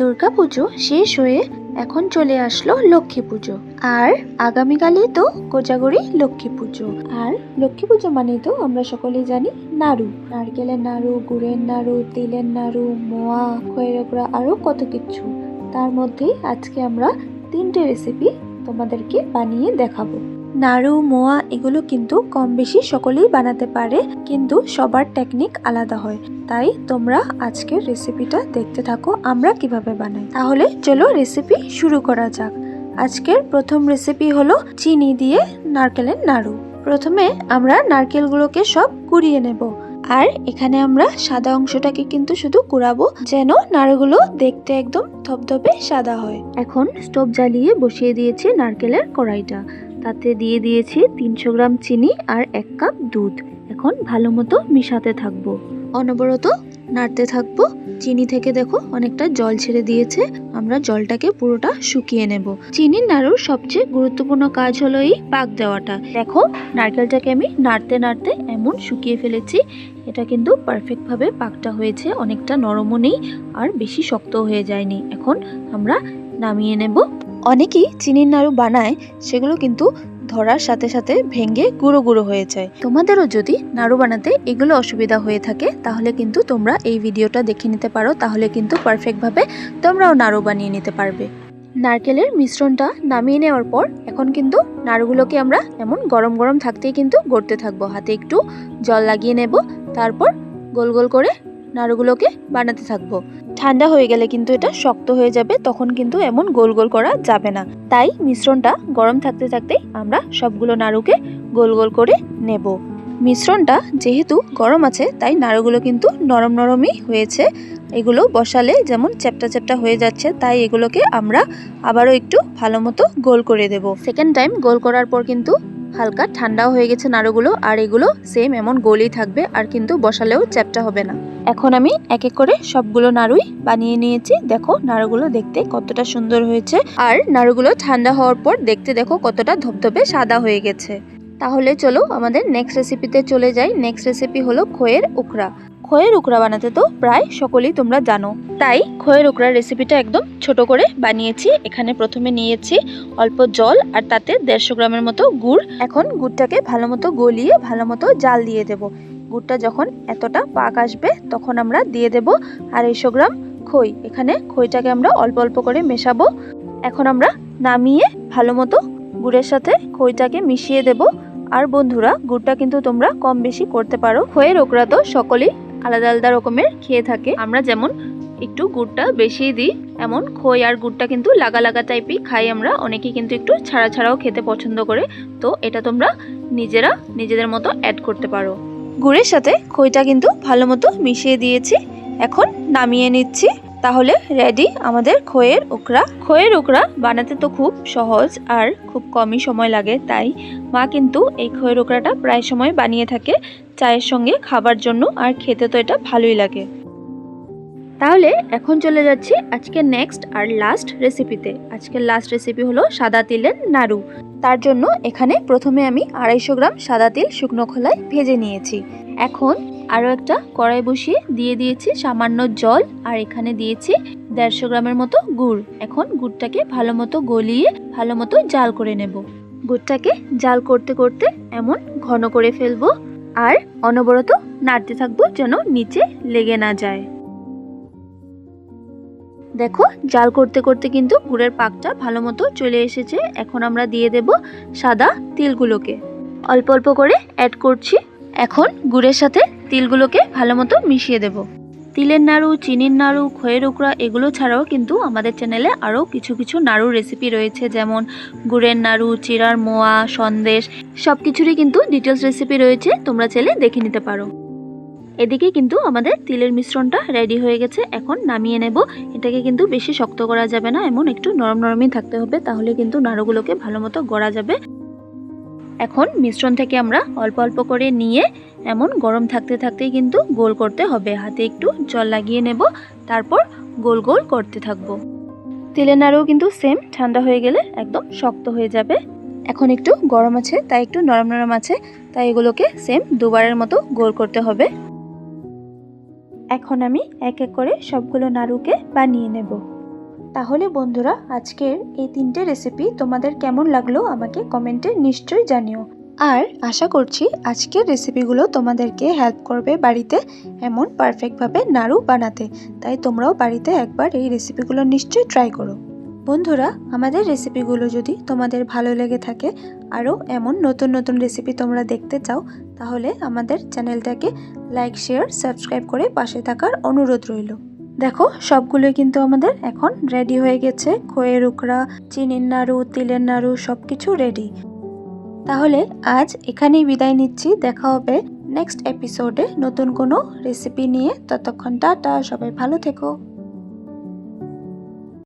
দুর্গা পুজো শেষ হয়ে এখন চলে আসলো লক্ষ্মী পুজো। আর আগামীকালই তো কোজাগরি লক্ষ্মী পুজো। আর লক্ষ্মী পুজো মানে তো আমরা সকলেই জানি নাড়ু। নারকেলের নাড়ু, গুড়ের নাড়ু, তিলের নাড়ু, মোয়া খয়েরকরা আরও কত কিছু। তার মধ্যেই আজকে আমরা তিনটে রেসিপি তোমাদেরকে বানিয়ে দেখাবো। নাড়ু, মোয়া এগুলো কিন্তু কম বেশি সকলেই বানাতে পারে, কিন্তু সবার টেকনিক আলাদা হয়। তাই তোমরা আজকের রেসিপিটা দেখতে থাকো, আমরা কীভাবে বানাই। তাহলে চলো রেসিপি শুরু করা যাক। আজকের প্রথম রেসিপি হলো চিনি দিয়ে নারকেলের নাড়ু। প্রথমে আমরা নারকেলগুলোকে সব কুড়িয়ে নেব। আর এখানে আমরা সাদা অংশটাকে কিন্তু শুধু কুড়াবো, যেন নাড়ুগুলো দেখতে একদম ধপধপে সাদা হয়। এখন স্টোভ জ্বালিয়ে বসিয়ে দিয়েছি নারকেলের কড়াইটা। তাতে দিয়ে দিয়েছি তিনশো গ্রাম চিনি আর এক কাপ দুধ। এখন ভালো মতো মিশাতে থাকব। অনবরত নাড়তে থাকব। চিনি থেকে দেখো অনেকটা জল ছেড়ে দিয়েছে। আমরা জলটাকে পুরোটা শুকিয়ে নেব। চিনির নাড়ুর সবচেয়ে গুরুত্বপূর্ণ কাজ হলো এই পাক দেওয়াটা। দেখো নারকেলটাকে আমি নাড়তে নাড়তে এমন শুকিয়ে ফেলেছি। এটা কিন্তু পারফেক্টভাবে পাকটা হয়েছে। অনেকটা নরমও নেই আর বেশি শক্ত হয়ে যায়নি। এখন আমরা নামিয়ে নেব। অনেকেই চিনির নাড়ু বানায়, সেগুলো কিন্তু ধরার সাথে সাথে ভেঙে গুঁড়ো গুঁড়ো হয়ে যায়। তোমাদেরও যদি নাড়ু বানাতে এগুলো অসুবিধা হয়ে থাকে, তাহলে কিন্তু তোমরা এই ভিডিওটা দেখে নিতে পারো, তাহলে কিন্তু পারফেক্টভাবে তোমরাও নাড়ু বানিয়ে নিতে পারবে। নারকেলের মিশ্রণটা নামিয়ে নেওয়ার পর, এখন কিন্তু নাড়ুগুলোকে আমরা এমন গরম গরম থাকতেই কিন্তু গড়তে থাকব। হাতে একটু জল লাগিয়ে নেব, তারপর গোল গোল করে নাড়ুগুলোকে বানাতে থাকব। ঠান্ডা হয়ে গেলে কিন্তু এটা শক্ত হয়ে যাবে, তখন কিন্তু এমন গোল গোল করা যাবে না। তাই মিশ্রণটা গরম থাকতে থাকতেই আমরা সবগুলো নাড়ুকে গোল গোল করে নেব। মিশ্রণটা যেহেতু গরম আছে, তাই নাড়ুগুলো কিন্তু নরম নরমই হয়েছে। এগুলো বসালে যেমন চ্যাপটা চ্যাপটা হয়ে যাচ্ছে, তাই এগুলোকে আমরা আবারও একটু ভালো মতো গোল করে দেব। সেকেন্ড টাইম গোল করার পর কিন্তু হালকা ঠান্ডাও হয়ে গেছে নাড়ুগুলো, আর এগুলো সেম এমন গোলই থাকবে, আর কিন্তু বসালেও চ্যাপটা হবে না। এখন আমি এক এক করে সবগুলো নাড়ুই বানিয়ে নিয়েছি। দেখো, নাড়ুগুলো দেখতে কতটা সুন্দর হয়েছে। আর নাড়ুগুলো ঠান্ডা হওয়ার পর দেখতে দেখো কতটা ধপধপে সাদা হয়ে গেছে। তাহলে চলো আমাদের নেক্সট রেসিপিতে চলে যাই। নেক্সট রেসিপি হলো খোয়ের উকড়া খোয়ের উকড়া বানাতে তো প্রায় সকলেই তোমরা জানো। তাই খোয়ের উকড়ার রেসিপিটা একদম ছোট করে বানিয়েছি। এখানে প্রথমে নিয়েছি অল্প জল আর তাতে দেড়শো গ্রামের মতো গুড়। এখন গুড়টাকে ভালো মতো গলিয়ে ভালো মতো জাল দিয়ে দেব। গুড়টা যখন এতটা পাক আসবে তখন আমরা দিয়ে দেব আড়াইশো গ্রাম খই। এখানে খইটাকে আমরা অল্প অল্প করে মেশাবো। এখন আমরা নামিয়ে ভালো মতো গুড়ের সাথে খইটাকে মিশিয়ে দেব। আর বন্ধুরা, গুড়টা কিন্তু তোমরা কম বেশি করতে পারো। খইয়ের ওকরা তো সকলেই আলাদা আলাদা রকমের খেয়ে থাকে। আমরা যেমন একটু গুড়টা বেশি দিই, এমন খই আর গুড়টা কিন্তু লাগা লাগা টাইপই খাই আমরা। অনেকেই কিন্তু একটু ছাড়া ছাড়াও খেতে পছন্দ করে। তো এটা তোমরা নিজেরা নিজেদের মতো অ্যাড করতে পারো। গুড়ের সাথে খইটা কিন্তু ভালো মতো মিশিয়ে দিয়েছি। এখন নামিয়ে নিচ্ছি। তাহলে রেডি আমাদের খইয়ের উকড়া খইয়ের উকড়া বানাতে তো খুব সহজ আর খুব কমই সময় লাগে, তাই মা কিন্তু এই খইয়ের উকড়াটা প্রায় সময় বানিয়ে থাকে চায়ের সঙ্গে খাবার জন্য, আর খেতে তো এটা ভালোই লাগে। তাহলে এখন চলে যাচ্ছি আজকে নেক্সট আর লাস্ট রেসিপিতে আজকের লাস্ট রেসিপি হলো সাদা তিলের নাড়ু। তার জন্য এখানে প্রথমে আমি আড়াইশো গ্রাম সাদা তিল শুকনো খোলায় ভেজে নিয়েছি। এখন আরও একটা কড়াই বসিয়ে দিয়ে দিয়েছি সামান্য জল, আর এখানে দিয়েছি দেড়শো গ্রামের মতো গুড়। এখন গুড়টাকে ভালো মতো গলিয়ে ভালো মতো জাল করে নেব। গুড়টাকে জাল করতে করতে এমন ঘন করে ফেলব, আর অনবরত নাড়তে থাকব যেন নিচে লেগে না যায়। দেখো, জাল করতে করতে কিন্তু গুড়ের পাকটা ভালো মতো চলে এসেছে। এখন আমরা দিয়ে দেব সাদা তিলগুলোকে। অল্প অল্প করে অ্যাড করছি। এখন গুড়ের সাথে তিলগুলোকে ভালো মতো মিশিয়ে দেব। তিলের নাড়ু, চিনির নাড়ু, খয়ের উকড়া এগুলো ছাড়াও কিন্তু আমাদের চ্যানেলে আরও কিছু কিছু নাড়ুর রেসিপি রয়েছে, যেমন গুড়ের নাড়ু, চিরার মোয়া, সন্দেশ সব কিছুরই কিন্তু ডিটেলস রেসিপি রয়েছে, তোমরা চাইলে দেখে নিতে পারো। এদিকে কিন্তু আমাদের তিলের মিশ্রণটা রেডি হয়ে গেছে, এখন নামিয়ে নেব। এটাকে কিন্তু বেশি শক্ত করা যাবে না, এমন একটু নরম নরমই থাকতে হবে, তাহলে কিন্তু নাড়ুগুলোকে ভালো মতো গড়া যাবে। এখন মিশ্রণ থেকে আমরা অল্প অল্প করে নিয়ে এমন গরম থাকতে থাকতেই কিন্তু গোল করতে হবে। হাতে একটু জল লাগিয়ে নেব, তারপর গোল গোল করতে থাকব। তিলের নাড়ুও কিন্তু সেম ঠান্ডা হয়ে গেলে একদম শক্ত হয়ে যাবে। এখন একটু গরম আছে, তাই একটু নরম নরম আছে, তাই এগুলোকে সেম দুবারের মতো গোল করতে হবে। এখন আমি এক এক করে সবগুলো নাড়ুকে বানিয়ে নেব। তাহলে বন্ধুরা, আজকের এই তিনটে রেসিপি তোমাদের কেমন লাগল আমাকে কমেন্টে নিশ্চয়ই জানিও। আর আশা করছি আজকের রেসিপিগুলো তোমাদেরকে হেল্প করবে বাড়িতে এমন পারফেক্টভাবে নাড়ু বানাতে। তাই তোমরাও বাড়িতে একবার এই রেসিপিগুলো নিশ্চয়ই ট্রাই করো। বন্ধুরা, আমাদের রেসিপিগুলো যদি তোমাদের ভালো লেগে থাকে, আরও এমন নতুন নতুন রেসিপি তোমরা দেখতে চাও, তাহলে আমাদের চ্যানেলটাকে লাইক শেয়ার সাবস্ক্রাইব করে পাশে থাকার অনুরোধ রইল। দেখো, সবগুলোই কিন্তু আমাদের এখন রেডি হয়ে গেছে। খয়ের উকড়া চিনির নাড়ু, তিলের নাড়ু সব কিছু রেডি তাহলে আজ এখানেই বিদায় নিচ্ছি। দেখা হবে নেক্সট এপিসোডে নতুন কোনো রেসিপি নিয়ে। ততক্ষণ টাটা, সবাই ভালো থেকো।